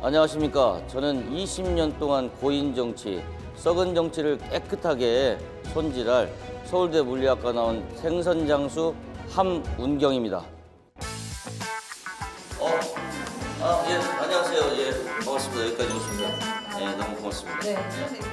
안녕하십니까. 저는 20년 동안 고인 정치, 썩은 정치를 깨끗하게 손질할 서울대 물리학과 나온 생선 장수 함운경입니다. 어, 아, 예, 안녕하세요. 예, 반갑습니다. 여기까지 오십니다. 예, 너무 고맙습니다. 네. 예, 감사합니다.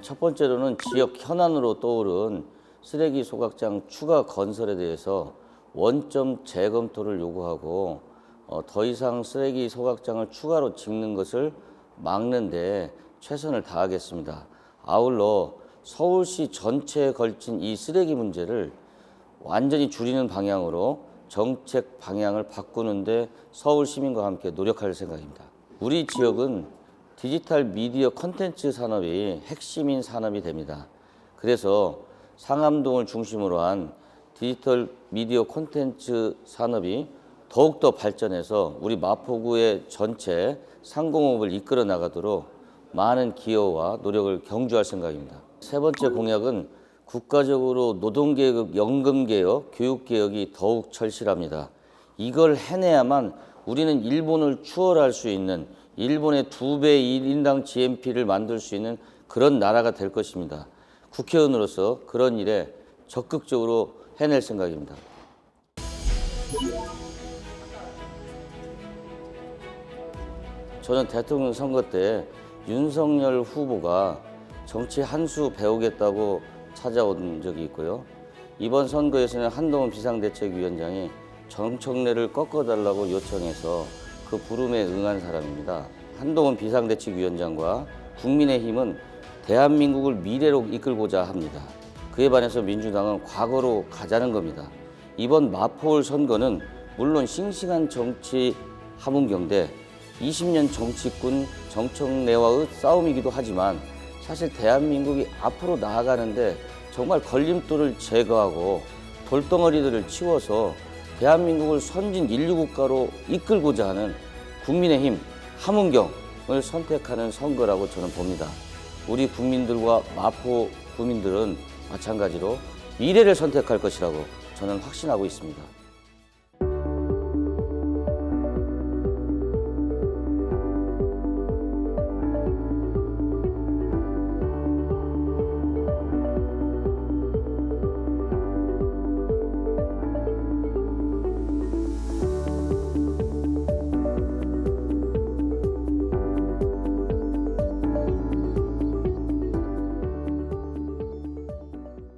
첫 번째로는 지역 현안으로 떠오른 쓰레기 소각장 추가 건설에 대해서 원점 재검토를 요구하고 어, 더 이상 쓰레기 소각장을 추가로 짓는 것을 막는 데 최선을 다하겠습니다. 아울러 서울시 전체에 걸친 이 쓰레기 문제를 완전히 줄이는 방향으로 정책 방향을 바꾸는데 서울 시민과 함께 노력할 생각입니다. 우리 지역은 디지털 미디어 콘텐츠 산업이 핵심인 산업이 됩니다. 그래서 상암동을 중심으로 한 디지털 미디어 콘텐츠 산업이 더욱더 발전해서 우리 마포구의 전체 상공업을 이끌어 나가도록 많은 기여와 노력을 경주할 생각입니다. 세 번째 공약은 국가적으로 노동개혁, 연금개혁, 교육개혁이 더욱 절실합니다. 이걸 해내야만 우리는 일본을 추월할 수 있는 일본의 두 배 1인당 GNP를 만들 수 있는 그런 나라가 될 것입니다. 국회의원으로서 그런 일에 적극적으로 해낼 생각입니다. 저는 대통령 선거 때 윤석열 후보가 정치 한 수 배우겠다고 찾아온 적이 있고요. 이번 선거에서는 한동훈 비상대책위원장이 정청래를 꺾어달라고 요청해서 그 부름에 응한 사람입니다. 한동훈 비상대책위원장과 국민의힘은 대한민국을 미래로 이끌고자 합니다. 그에 반해서 민주당은 과거로 가자는 겁니다. 이번 마포울 선거는 물론 싱싱한 정치 함흥경대 20년 정치꾼 정청래와의 싸움이기도 하지만 사실 대한민국이 앞으로 나아가는데 정말 걸림돌을 제거하고 돌덩어리들을 치워서 대한민국을 선진 인류 국가로 이끌고자 하는 국민의힘 함은경을 선택하는 선거라고 저는 봅니다. 우리 국민들과 마포 구민들은 마찬가지로 미래를 선택할 것이라고 저는 확신하고 있습니다.